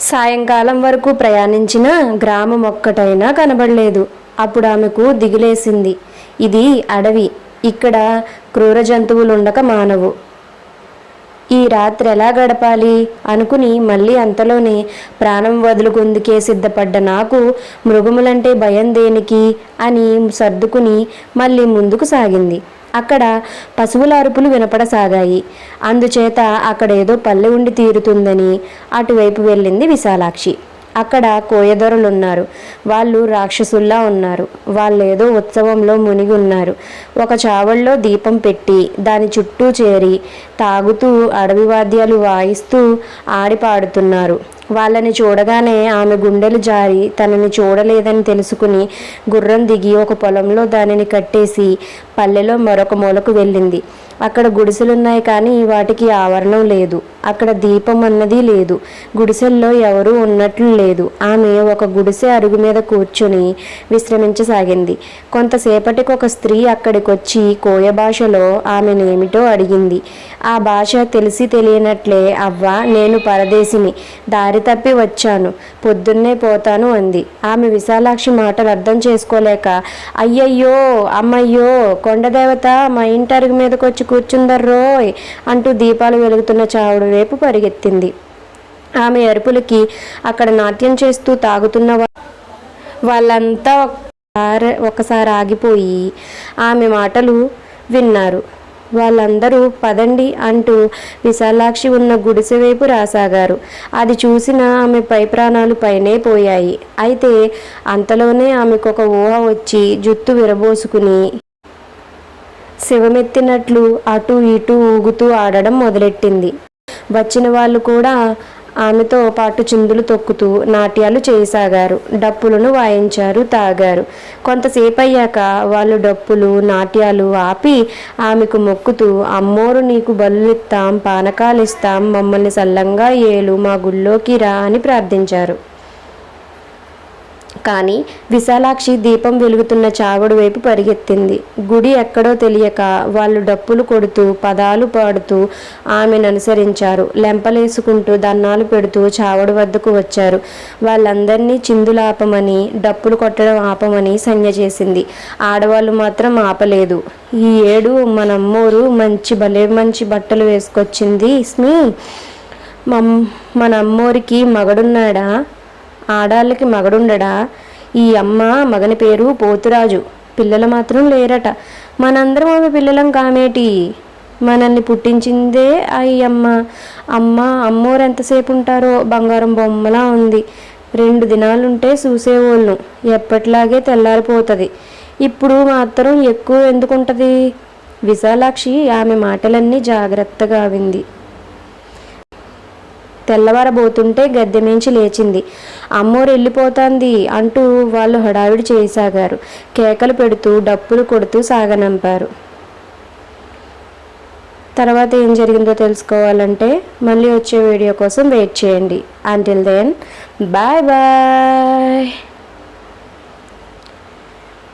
సాయంకాలం వరకు ప్రయాణించిన గ్రామం ఒక్కటైనా కనబడలేదు. అప్పుడు ఆమెకు దిగులేసింది. ఇది అడవి. ఇక్కడ క్రూర జంతువులు ఉండక మానవు. ఈ రాత్రి ఎలా గడపాలి? అనుకుని మళ్ళీ అంతలోనే ప్రాణం వదులుకుందుకే సిద్ధపడ్డ నాకు మృగములంటే భయం దేనికి? అని సర్దుకుని మళ్ళీ ముందుకు సాగింది. అక్కడ పశువుల అరుపులు వినపడసాగాయి. అందుచేత అక్కడ ఏదో పల్లె ఉండి తీరుతుందని అటువైపు వెళ్ళింది విశాలాక్షి. అక్కడ కోయదొరలున్నారు. వాళ్ళు రాక్షసుల్లా ఉన్నారు. వాళ్ళేదో ఉత్సవంలో మునిగి ఉన్నారు ఒక చావల్లో దీపం పెట్టి దాని చుట్టూ చేరి తాగుతూ అడవి వాద్యాలు వాయిస్తూ ఆడిపాడుతున్నారు. వాళ్ళని చూడగానే ఆమె గుండెలు జారి తనని చూడలేదని తెలుసుకుని గుర్రం దిగి ఒక పొలంలో దానిని కట్టేసి పల్లెలో మరొక మూలకు వెళ్ళింది. అక్కడ గుడిసెలున్నాయి కానీ వాటికి ఆవరణం లేదు. అక్కడ దీపం అన్నది లేదు. గుడిసెల్లో ఎవరూ ఉన్నట్లు లేదు. ఆమె ఒక గుడిసె అరుగు మీద కూర్చుని విశ్రమించసాగింది. కొంతసేపటికి ఒక స్త్రీ అక్కడికొచ్చి కోయ భాషలో ఆమెనేమిటో అడిగింది. ఆ భాష తెలిసి తెలియనట్లే అవ్వ నేను పరదేశిని. దారి తప్పి వచ్చాను. పొద్దున్నే పోతాను అంది. ఆమె విశాలాక్షి మాటలు అర్థం చేసుకోలేక అయ్యయ్యో అమ్మయ్యో కొండదేవత మా ఇంటి అరుగు మీదకి వచ్చి కూర్చుందర్రోయ్ అంటూ దీపాలు వెలుగుతున్న చావుడు వైపు పరిగెత్తింది. ఆమె అరుపులకి అక్కడ నాట్యం చేస్తూ తాగుతున్న వాళ్ళంతా ఒకసారి ఆగిపోయి ఆమె మాటలు విన్నారు. వాళ్ళందరూ పదండి అంటూ విశాలాక్షి ఉన్న గుడిసె వైపు రాసాగారు. అది చూసిన ఆమె పై ప్రాణాలు పైనే పోయాయి. అయితే అంతలోనే ఆమెకు ఒక ఊహ వచ్చి జుత్తు విరబోసుకుని శివమెత్తినట్లు అటు ఇటు ఊగుతూ ఆడడం మొదలెట్టింది. వచ్చిన వాళ్ళు కూడా ఆమెతో పాటు చిందులు తొక్కుతూ నాట్యాలు చేయసాగారు. డప్పులను వాయించారు తాగారు. కొంతసేపు అయ్యాక వాళ్ళు డప్పులు నాట్యాలు ఆపి ఆమెకు మొక్కుతూ అమ్మోరు నీకు బలులిస్తాం పానకాలిస్తాం మమ్మల్ని సల్లంగా ఏలు మా గుళ్ళోకి రా అని ప్రార్థించారు. కానీ విశాలాక్షి దీపం వెలుగుతున్న చావడు వైపు పరిగెత్తింది. గుడి ఎక్కడో తెలియక వాళ్ళు డప్పులు కొడుతూ పదాలు పాడుతూ ఆమెను అనుసరించారు. లెంపలేసుకుంటూ దన్నాలు పెడుతూ చావడి వద్దకు వచ్చారు. వాళ్ళందరినీ చిందులాపమని డప్పులు కొట్టడం ఆపమని సంజ్ఞ చేసింది. ఆడవాళ్ళు మాత్రం ఆపలేదు. ఈ ఏడు మన అమ్మోరు మంచి భలే మంచి బట్టలు వేసుకొచ్చింది స్మి. మమ్ మన అమ్మోరికి మగడున్నాడా? ఆడాళ్ళకి మగడుండడా? ఈ అమ్మ మగని పేరు పోతురాజు. పిల్లలు మాత్రం లేరట. మనందరం ఆమె పిల్లలం కామేటి? మనల్ని పుట్టించిందే ఈ అమ్మ. అమ్మ అమ్మోరు ఎంతసేపు ఉంటారో బంగారం బొమ్మలా ఉంది. రెండు దినాలుంటే చూసేవాళ్ళు. ఎప్పటిలాగే తెల్లారిపోతుంది. ఇప్పుడు మాత్రం ఎక్కువ ఎందుకుంటుంది? విశాలాక్షి ఆమె మాటలన్నీ జాగ్రత్తగా వింది. తెల్లవారబోతుంటే గద్దె మించి లేచింది. అమ్మోరు వెళ్ళిపోతుంది అంటూ వాళ్ళు హడావిడి చేయసాగారు. కేకలు పెడుతూ డప్పులు కొడుతూ సాగనంపారు. తర్వాత ఏం జరిగిందో తెలుసుకోవాలంటే మళ్ళీ వచ్చే వీడియో కోసం వెయిట్ చేయండి. Until then bye bye